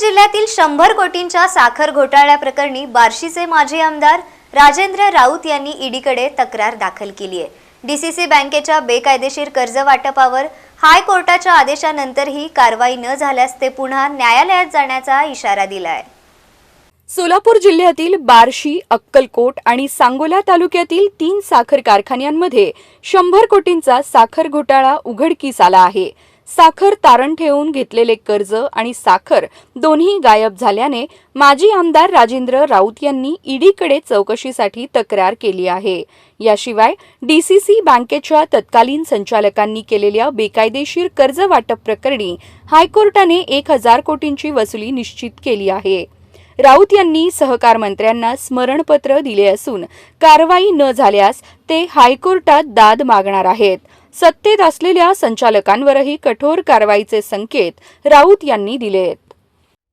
जिल्ह्यातील शंभर कोटींच्या साखर घोटाळ्याप्रकरणी बार्शीचे माजी आमदार राजेंद्र राऊत यांनी ईडीकडे तक्रार दाखल केली आहे. डीसीसी बँकेच्या बेकायदेशीर कर्ज वाटपावर हायकोर्टाच्या आदेशानंतरही कारवाई न झाल्यास ते पुन्हा न्यायालयात जाण्याचा इशारा दिला आहे सोलापूर जिल्ह्यातील बार्शी अक्कलकोट आणि सांगोला तालुक्यातील तीन साखर कारखान्यांमध्ये शंभर कोटींचा साखर घोटाळा उघडकीस आला आहे. साखर तारण ठेवून घेतलेले कर्ज आणि साखर दोन्ही गायब झाल्याने माजी आमदार राजेंद्र राऊत यांनी ईडीकडे चौकशीसाठी तक्रार केली आहे. याशिवाय डीसीसी बँकेच्या तत्कालीन संचालकांनी केलेल्या बेकायदेशीर कर्ज वाटप प्रकरणी हायकोर्टाने एक हजार कोटींची वसुली निश्चित केली आहे. राऊत यांनी सहकार मंत्र्यांना स्मरणपत्र दिले असून कारवाई न झाल्यास ते हायकोर्टात दाद मागणार आहेत. सत्तेत असलेल्या संचालकांवरही कठोर कारवाईचे संकेत राऊत यांनी दिलेत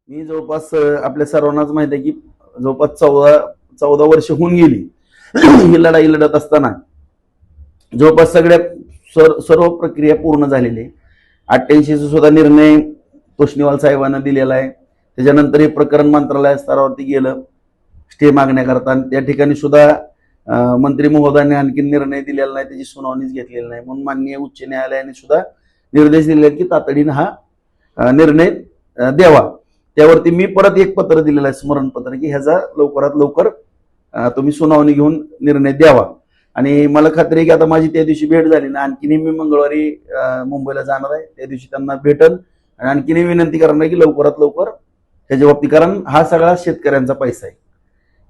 मी जवळपास आपल्या सर्वांनाच माहिती आहे की जवळपास चौदा चौदा वर्ष होऊन गेली. ही लढाई लढत असताना. जवळपास सगळ्या सर सर्व प्रक्रिया पूर्ण झालेली आहे. अठ्ठ्याऐंशीचा सुद्धा निर्णय तोष्णीवाल साहेबांना दिलेला आहे. त्याच्यानंतर हे प्रकरण मंत्रालय स्तरावरती गेलं. स्टे मागण्याकरता त्या ठिकाणी सुद्धा मंत्री महोदयाने आणखी निर्णय दिलेला नाही त्याची सुनावणीच घेतलेली नाही. म्हणून माननीय उच्च न्यायालयाने सुद्धा निर्देश दिले की तातडीनं हा निर्णय द्यावा. त्यावरती मी परत एक पत्र दिलेलं आहे स्मरणपत्र की ह्याचा लवकरात लवकर तुम्ही सुनावणी घेऊन निर्णय द्यावा. आणि मला खात्री आहे की आता माझी त्या दिवशी भेट झाली ना आणखीनही मी मंगळवारी मुंबईला जाणार आहे. त्या दिवशी त्यांना भेटल आणि आणखीनही विनंती करणार आहे की लवकरात लवकर त्याच्या बाबतीत कारण हा सगळा शेतकऱ्यांचा पैसा आहे.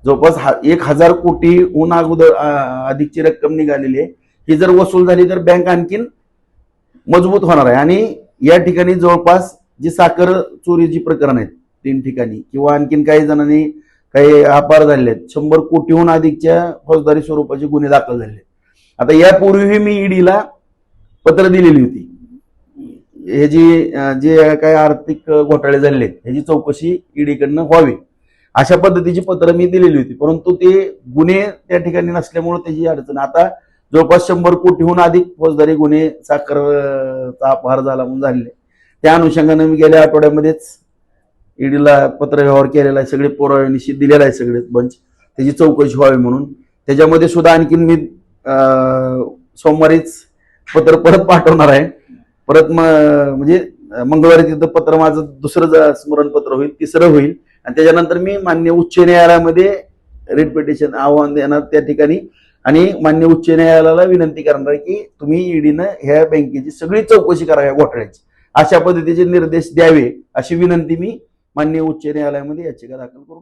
जवळपास हा एक हजार कोटीहून अगोदर अधिकची रक्कम निघालेली आहे. ही जर वसूल झाली तर बँक आणखीन मजबूत होणार आहे. आणि या ठिकाणी जवळपास जी साखर चोरीची प्रकरण आहेत तीन ठिकाणी किंवा आणखीन काही जणांनी काही अपार झालेले आहेत. शंभर कोटीहून अधिकच्या फौजदारी स्वरूपाचे गुन्हे दाखल झाले आहेत. आता यापूर्वीही मी ईडीला पत्र दिलेली होती. हे जी जे काही आर्थिक घोटाळे झालेले आहेत ह्याची चौकशी ईडीकडनं व्हावी. अशा पद्धतीची पत्र मी दिलेली होती. परंतु ते गुन्हे त्या ठिकाणी नसल्यामुळे त्याची अडचण. आता जवळपास शंभर कोटीहून अधिक फौजदारी गुन्हे साखरचा अपहार झाला म्हणून झालेले त्या अनुषंगाने मी गेल्या आठवड्यामध्येच ईडीला पत्रव्यवहार केलेला आहे. सगळे पुरावे निश्चित दिलेला आहे सगळे बंच त्याची चौकशी व्हावी म्हणून. त्याच्यामध्ये सुद्धा आणखीन मी सोमवारीच पत्र परत पाठवणार आहे. परत म्हणजे मंगळवारी तिथं पत्र माझं दुसरं स्मरणपत्र होईल तिसरं होईल. आणि त्याच्यानंतर मी मान्य उच्च न्यायालयामध्ये रिट पिटिशन आव्हान देणार त्या ठिकाणी. आणि मान्य उच्च न्यायालयाला विनंती करणार की तुम्ही ईडीनं ह्या बँकेची सगळी चौकशी करा या घोटाळ्याची. अशा पद्धतीचे निर्देश द्यावे अशी विनंती मी मान्य उच्च न्यायालयामध्ये याचिका दाखल करू